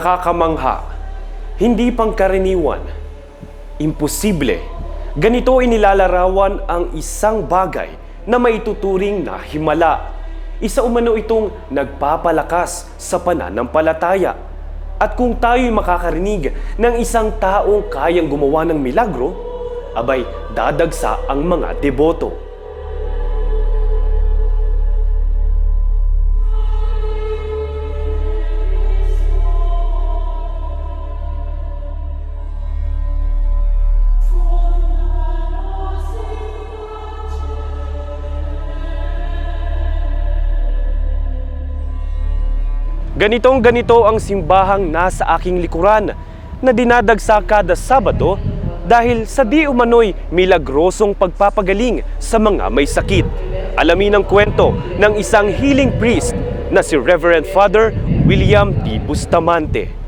Nakakamangha. Hindi pangkaraniwan. Imposible. Ganito inilalarawan ang isang bagay na maituturing na himala. Isa umano itong nagpapalakas sa pananampalataya. At kung tayo'y makakarinig ng isang taong kayang gumawa ng milagro, abay dadagsa ang mga deboto. Ganitong ganito ang simbahang nasa aking likuran na dinadagsa kada Sabado dahil sa di umano'y milagrosong pagpapagaling sa mga may sakit. Alamin ang kwento ng isang healing priest na si Reverend Father William T. Bustamante.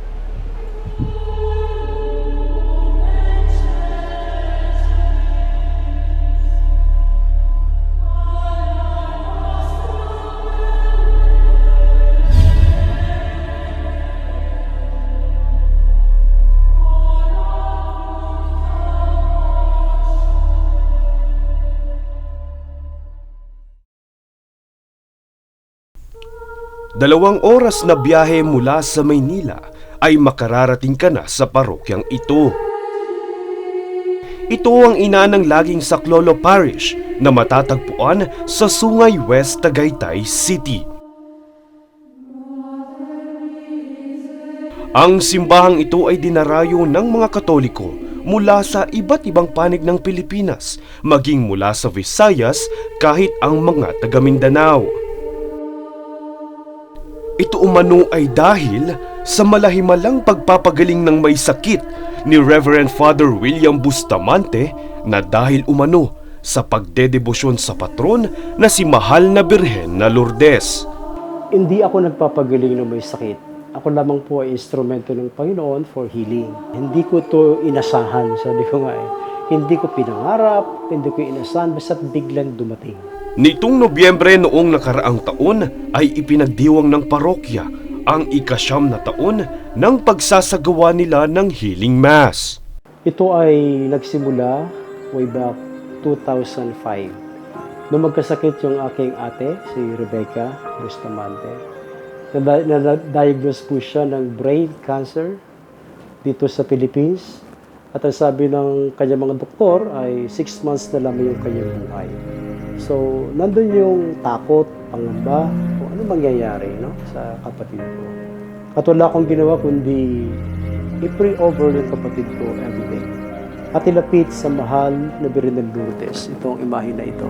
Dalawang oras na biyahe mula sa Maynila ay makararating ka na sa parokyang ito. Ito ang ina ng laging Saklolo Parish na matatagpuan sa Sungay West, Tagaytay City. Ang simbahang ito ay dinarayo ng mga Katoliko mula sa iba't ibang panig ng Pilipinas, maging mula sa Visayas kahit ang mga taga Mindanao. Ito umano ay dahil sa malahimalang pagpapagaling ng may sakit ni Reverend Father William Bustamante na dahil umano sa pagdedebosyon sa patron na si Mahal na Birhen na Lourdes. Hindi ako nagpapagaling ng may sakit. Ako lamang po ay instrumento ng Panginoon for healing. Hindi ko to inasahan, sabi ko nga eh. Hindi ko pinangarap, hindi ko inasahan, basta biglang dumating. Nitong Nobyembre noong nakaraang taon ay ipinagdiwang ng parokya ang ikasyam na taon ng pagsasagawa nila ng Healing Mass. Ito ay nagsimula way back 2005. Nung magkasakit yung aking ate, si Rebecca Bustamante, na- na-diagnose po siya ng brain cancer dito sa Philippines. At ang sabi ng kanyang mga doktor ay 6 months na lamang yung kanyang buhay. So, nandun yung takot, pangamba, kung ano mangyayari no, sa kapatid ko. At wala akong ginawa kundi i-pray over yung kapatid ko everyday. At ilapit sa mahal na Birhen ng Lourdes, itong imahe na ito.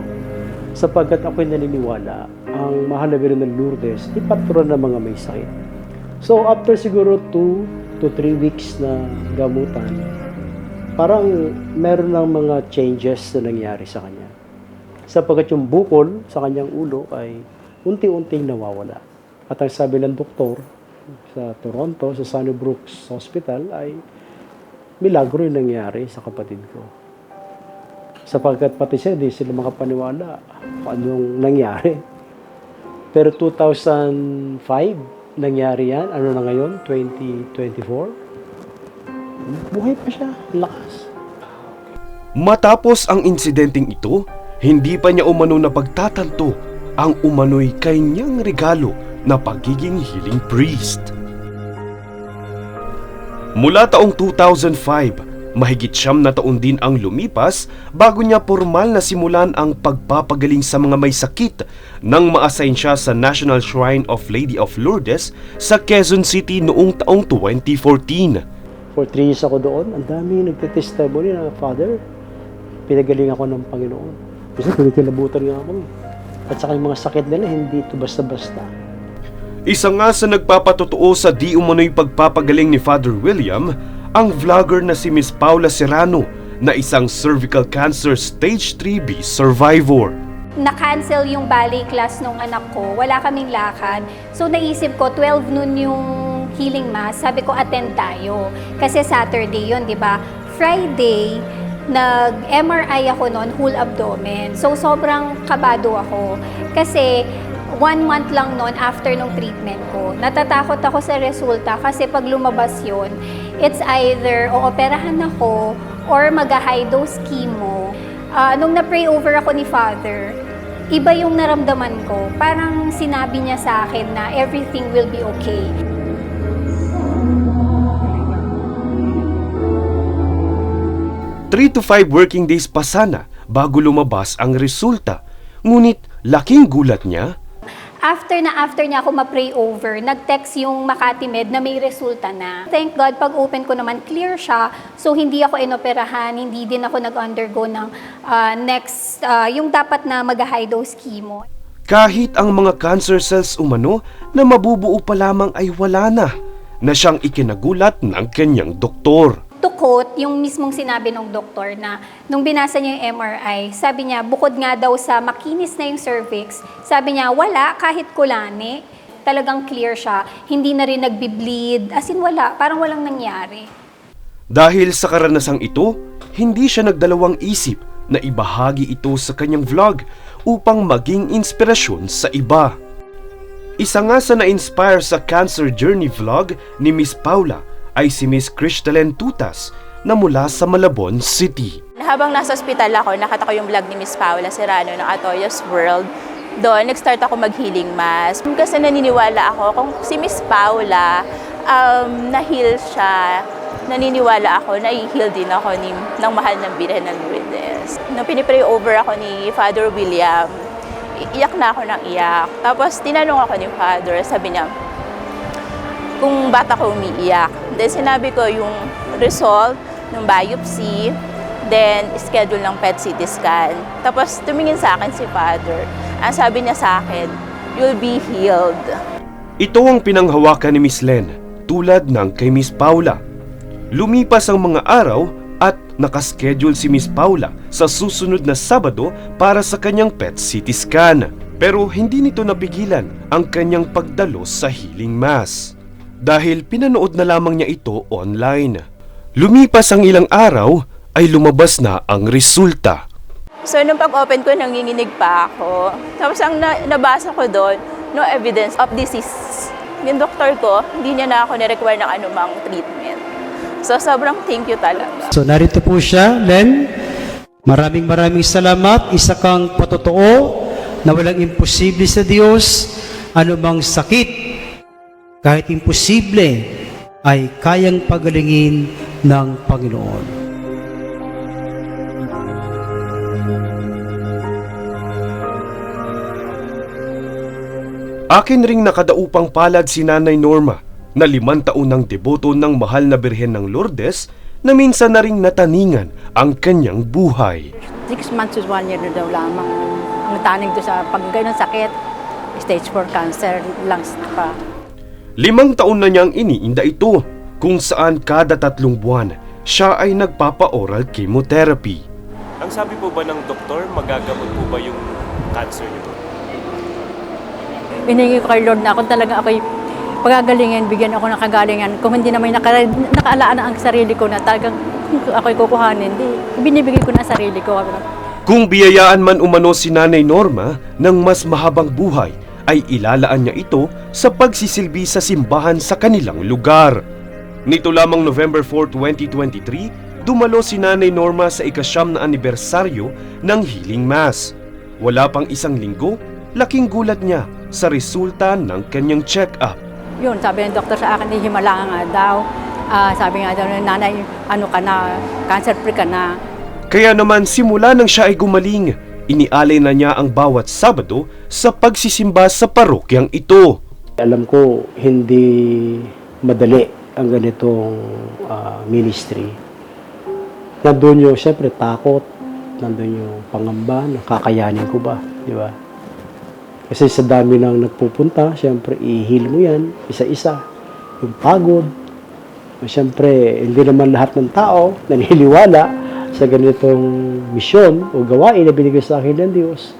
Sapagkat ako'y naniniwala, ang mahal na Birhen ng Lourdes, ipatron ng mga may sakit. So, after siguro 2 to 3 weeks na gamutan, parang meron ng mga changes na nangyari sa kanya. Sapagkat yung bukol sa kanyang ulo ay unti-unting nawawala. At ang sabi ng doktor sa Toronto, sa Sunnybrook Hospital ay milagro yung nangyari sa kapatid ko. Sapagkat pati siya, di sila makapaniwala kung anong nangyari. Pero 2005, nangyari yan. Ano na ngayon? 2024? Buhay pa siya. Lakas. Matapos ang insidenteng ito, hindi pa niya umano na pagtatanto ang umano'y kanyang regalo na pagiging healing priest. Mula taong 2005, mahigit siyam na taon din ang lumipas bago niya formal na simulan ang pagpapagaling sa mga may sakit nang ma-assign siya sa National Shrine of Lady of Lourdes sa Quezon City noong taong 2014. For three years ako doon, ang dami nagtitestimony na, Father, pinagaling ako ng Panginoon. Kasi kinikilabutan nga ako. eh. At saka yung mga sakit nila, hindi ito basta-basta. Isa nga sa nagpapatotoo sa di umano'y pagpapagaling ni Father William, ang vlogger na si Miss Paula Serrano na isang cervical cancer stage 3B survivor. na-cancel yung ballet class nung anak ko. Wala kaming lakad. So naisip ko, 12 noon yung healing mass. Sabi ko, attend tayo. Kasi Saturday yon di ba? Friday, nag-MRI ako noon, whole abdomen. So sobrang kabado ako. Kasi one month lang noon after nung treatment ko. Natatakot ako sa resulta kasi pag lumabas yon it's either ooperahan ako or mag-high dose chemo. Ah, nung na-pray over ako ni Father, iba yung naramdaman ko. Parang sinabi niya sa akin na everything will be okay. Three to five working days pa sana bago lumabas ang resulta. Ngunit laking gulat niya, After na after niya ako ma-pray over, nag-text yung Makati Med na may resulta na. Thank God, pag open ko naman, clear siya. So, hindi ako inoperahan, hindi din ako nag-undergo ng ah, next, ah, yung dapat na mag-high dose chemo. kahit ang mga cancer cells umano na mabubuo pa lamang ay wala na, na siyang ikinagulat ng kanyang doktor. To quote, yung mismong sinabi ng doktor na nung binasa niya yung MRI, sabi niya, bukod nga daw sa makinis na yung cervix, sabi niya, wala, kahit kulani, talagang clear siya. Hindi na rin nagbi-bleed, as in wala, parang walang nangyari. Dahil sa karanasang ito, hindi siya nagdalawang isip na ibahagi ito sa kanyang vlog upang maging inspirasyon sa iba. Isa nga sa na-inspire sa cancer journey vlog ni Miss Paula ay si Miss Crystalline Tutas na mula sa Malabon City. Habang nasa ospital ako, nakita ko yung vlog ni Miss Paula Serrano ng Atoyos World. Doon, nag-start ako mag-healing mass. Kasi naniniwala ako kung si Miss Paula, um, na-heal siya, naniniwala ako na i-heal din ako ni, ng mahal ng Birhen ng Lourdes. Nung pinipray over ako ni Father William, iyak na ako ng iyak. Tapos tinanong ako ni Father, sabi niya, kung bata ko umiiyak. Then sinabi ko yung result ng biopsy, then schedule ng PET CT scan. Tapos tumingin sa akin si Father. Ang sabi niya sa akin, you'll be healed. Ito ang pinanghawakan ni Miss Len, tulad ng kay Miss Paula. Lumipas ang mga araw at nakaschedule si Miss Paula sa susunod na Sabado para sa kanyang PET CT scan. Pero hindi nito napigilan ang kanyang pagdalo sa healing mass. Dahil pinanood na lamang niya ito online. Lumipas ang ilang araw ay lumabas na ang resulta. So nung pag-open ko, nanginginig pa ako. Tapos ang na- nabasa ko doon, no evidence of disease. Yung doktor ko, hindi niya na ako ni-require ng anumang treatment. So sobrang thank you talaga. So narito po siya, Len. Maraming maraming salamat. Isa kang patotoo na walang imposible sa Diyos. Anumang sakit, kahit imposible, ay kayang pagalingin ng Panginoon. Akin ring nakadaupang palad si Nanay Norma na limang taon ng deboto ng mahal na Birhen ng Lourdes na minsan na ring nataningan ang kanyang buhay. Six months to one year na daw lamang ang tanig doon sa pag ganun sakit, stage 4 cancer, lungs pa. Limang taon na niyang iniinda ito kung saan kada tatlong buwan siya ay nagpapa-oral chemotherapy. Ang sabi po ba ng doktor, magagamot po ba yung cancer niyo? Iningi ko kay Lord na kung talaga ako'y pagagalingin, bigyan ako ng kagalingan. Kung hindi naman naka, nakaalaan ang sarili ko na talagang ako'y kukuhanin, di, binibigay ko na sarili ko. Kung biyayaan man umano si Nanay Norma ng mas mahabang buhay, ay ilalaan niya ito sa pagsisilbi sa simbahan sa kanilang lugar. Nito lamang November 4, 2023, dumalo si Nanay Norma sa ikasyam na anibersaryo ng Healing Mass. Wala pang isang linggo, laking gulat niya sa resulta ng kanyang check-up. Yun, sabi ng doktor sa akin, himala nga daw. Ah, sabi nga daw, nanay, ano ka na, cancer free ka na. Kaya naman simula nang siya ay gumaling, inialay na niya ang bawat Sabado sa pagsisimba sa parokyang ito. Alam ko, hindi madali ang ganitong ah, ministry. Nandun yung, siyempre, takot. Nandun yung pangamba, nakakayanin ko ba, di ba? Kasi sa dami nang nagpupunta, siyempre, i-heal mo yan, isa-isa. Yung pagod. Siyempre, hindi naman lahat ng tao naniniwala sa ganitong misyon o gawain na binigay sa akin ng Diyos.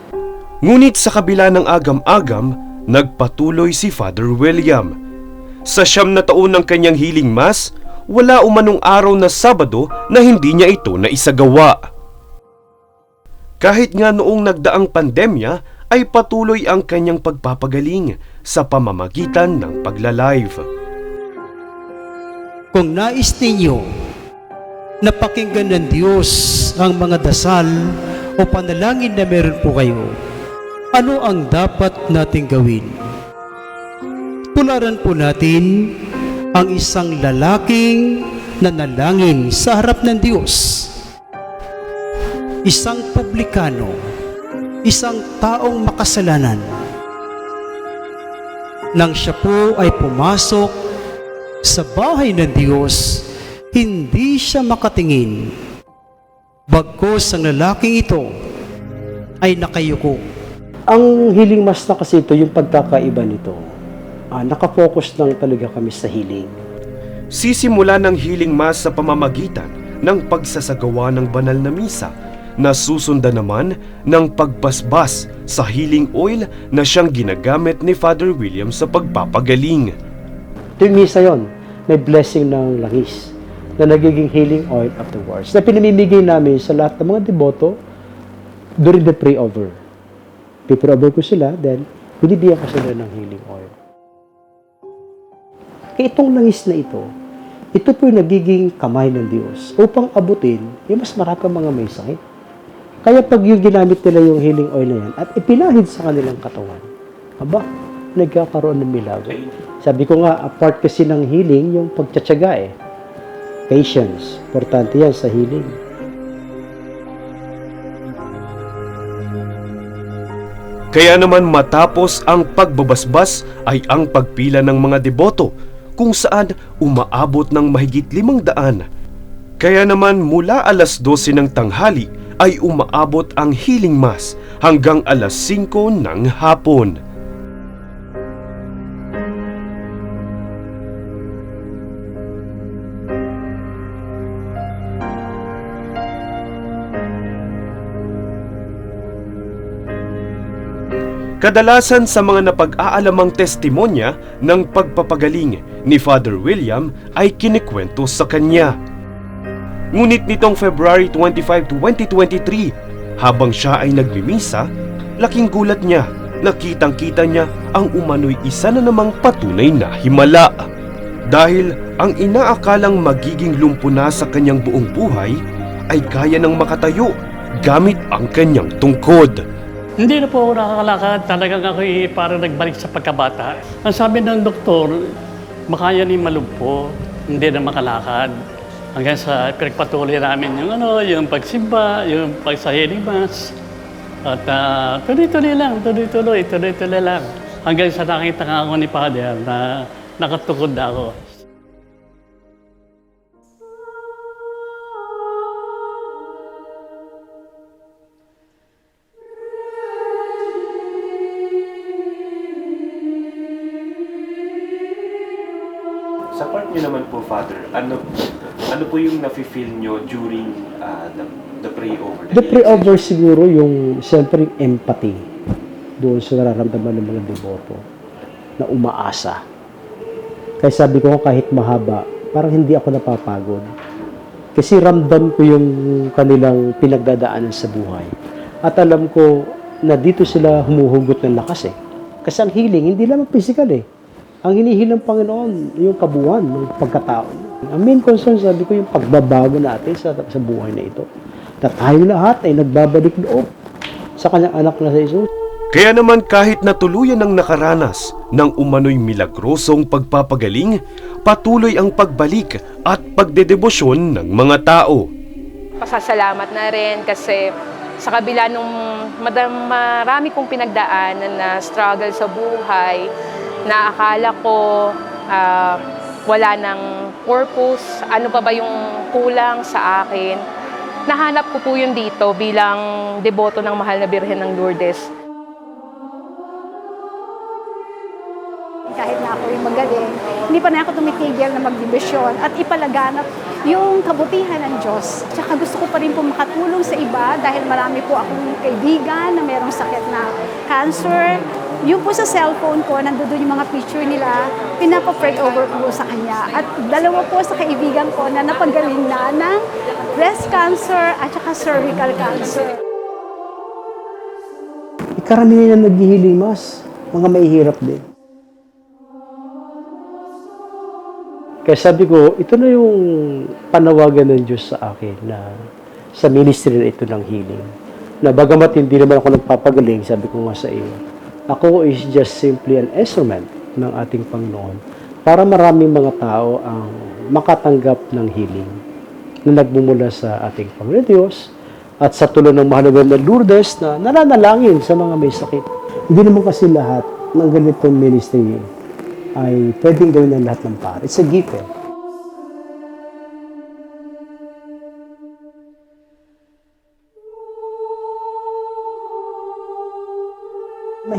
Ngunit sa kabila ng agam-agam, nagpatuloy si Father William. Sa siyam na taon ng kanyang healing mass, wala umanong araw na Sabado na hindi niya ito naisagawa. Kahit nga noong nagdaang pandemya ay patuloy ang kanyang pagpapagaling sa pamamagitan ng pagla-live. Kung nais ninyo na pakinggan ng Diyos ang mga dasal o panalangin na meron po kayo, ano ang dapat nating gawin? Tularan po natin ang isang lalaking nanalangin sa harap ng Diyos. Isang publikano, isang taong makasalanan. Nang siya po ay pumasok sa bahay ng Diyos, hindi siya makatingin. Bagkos ang lalaking ito ay nakayuko. Ang healing mass na kasi ito, yung pagkakaiba nito, ah, nakafocus lang talaga kami sa healing. Sisimula ng healing mass sa pamamagitan ng pagsasagawa ng banal na misa na susundan naman ng pagpasbas sa healing oil na siyang ginagamit ni Father William sa pagpapagaling. Ito yung misa yun. May blessing ng langis na nagiging healing oil afterwards. Na pinamimigay namin sa lahat ng mga deboto during the pray-over. Pipray-over ko sila, then binibigyan ko sila ng healing oil. Kaya itong langis na ito, ito po yung nagiging kamay ng Diyos upang abutin yung mas maraming mga may sakit. Kaya pag yung ginamit nila yung healing oil na yan at ipinahid sa kanilang katawan, aba, nagkakaroon ng milagro. Sabi ko nga, apart kasi ng healing, yung pagtsatsaga eh. Patience. Importante yan sa healing. Kaya naman matapos ang pagbabasbas ay ang pagpila ng mga deboto kung saan umaabot ng mahigit limang daan. Kaya naman mula alas 12 ng tanghali ay umaabot ang healing mass hanggang alas 5 ng hapon. Kadalasan sa mga napag-aalamang testimonya ng pagpapagaling ni Father William ay kinikwento sa kanya. Ngunit nitong February 25, 2023, habang siya ay nagmimisa, laking gulat niya na kitang-kita niya ang umano'y isa na namang patunay na himala. Dahil ang inaakalang magiging lumpo na sa kanyang buong buhay ay kaya ng makatayo gamit ang kanyang tungkod. Hindi na po ako nakakalakad. Talagang ako parang nagbalik sa pagkabata. Ang sabi ng doktor, makaya ni malumpo, hindi na makalakad. Hanggang sa pinagpatuloy namin yung ano, yung pagsimba, yung pagsahiling mass. At ah, tuloy-tuloy lang, tuloy-tuloy, tuloy-tuloy lang. Hanggang sa nakita nga ako ni Father na nakatukod na ako. Niyo naman po, Father, ano ano po yung nafe-feel niyo during uh, the, the pray-over? The pre-over siguro yung siyempre yung empathy doon sa nararamdaman ng mga deboto na umaasa. Kaya sabi ko kahit mahaba, parang hindi ako napapagod. Kasi ramdam ko yung kanilang pinagdadaanan sa buhay. At alam ko na dito sila humuhugot ng lakas eh. Kasi ang healing, hindi lamang physical eh. Ang hinihiling ng Panginoon, yung kabuuan ng pagkatao. Ang main concern, sabi ko, yung pagbabago natin sa, sa buhay na ito. Na tayo lahat ay nagbabalik loob sa kanyang anak na sa Jesus. Kaya naman kahit na tuluyan ng nakaranas ng umano'y milagrosong pagpapagaling, patuloy ang pagbalik at pagdedebosyon ng mga tao. pasasalamat na rin kasi sa kabila nung marami kong pinagdaanan na struggle sa buhay, na akala ko ah, wala ng purpose, ano pa ba yung kulang sa akin. Nahanap ko po yun dito bilang deboto ng Mahal na Birhen ng Lourdes. kahit na ako yung magaling, hindi pa na ako tumitigil na magdibisyon at ipalaganap yung kabutihan ng Diyos. Tsaka gusto ko pa rin po makatulong sa iba dahil marami po akong kaibigan na merong sakit na cancer. Yung po sa cellphone ko, nandoon yung mga picture nila, pinapa-pray over ko sa kanya. At dalawa po sa kaibigan ko na napagaling na ng breast cancer at saka cervical cancer. karamihan na naghihiling mas, mga mahihirap din. Kaya sabi ko, ito na yung panawagan ng Diyos sa akin na sa ministry na ito ng healing. Na bagamat hindi naman ako nagpapagaling, sabi ko nga sa iyo, ako is just simply an instrument ng ating Panginoon para maraming mga tao ang makatanggap ng healing na nagmumula sa ating Panginoon Diyos at sa tulong ng mahal na Lourdes na nananalangin sa mga may sakit. Hindi naman kasi lahat ng ganitong ministry ay pwedeng gawin ng lahat ng pare. It's a gift eh.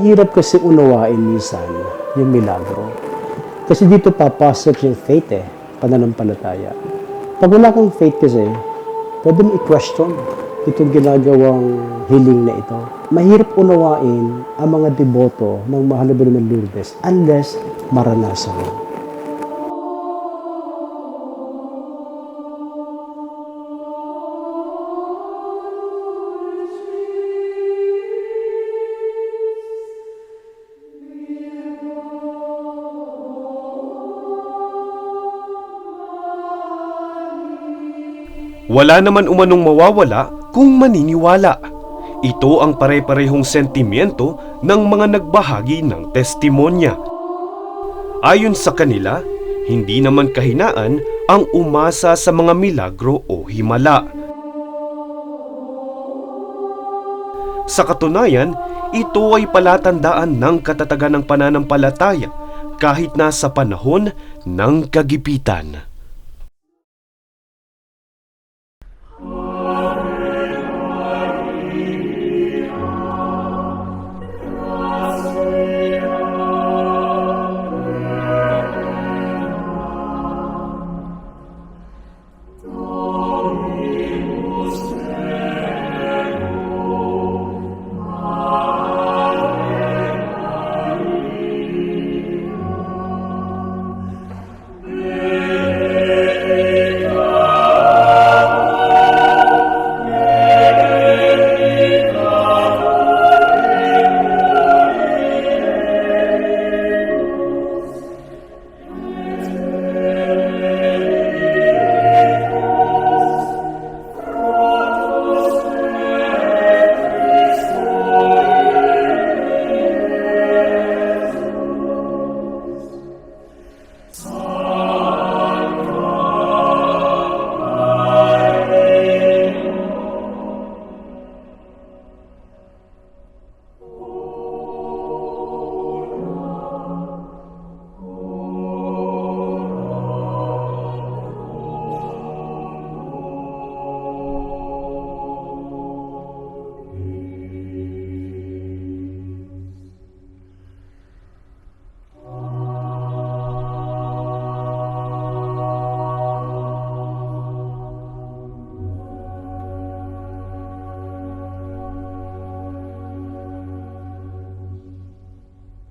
Mahirap kasi unawain minsan yung milagro. Kasi dito papasok yung faith eh, pananampalataya. Pag wala kang faith kasi, pwede mo i-question itong ginagawang healing na ito. Mahirap unawain ang mga deboto ng mahal na Birhen Lourdes unless maranasan mo. Wala naman umanong mawawala kung maniniwala. Ito ang pare-parehong sentimiento ng mga nagbahagi ng testimonya. Ayon sa kanila, hindi naman kahinaan ang umasa sa mga milagro o himala. Sa katunayan, ito ay palatandaan ng katatagan ng pananampalataya kahit nasa panahon ng kagipitan.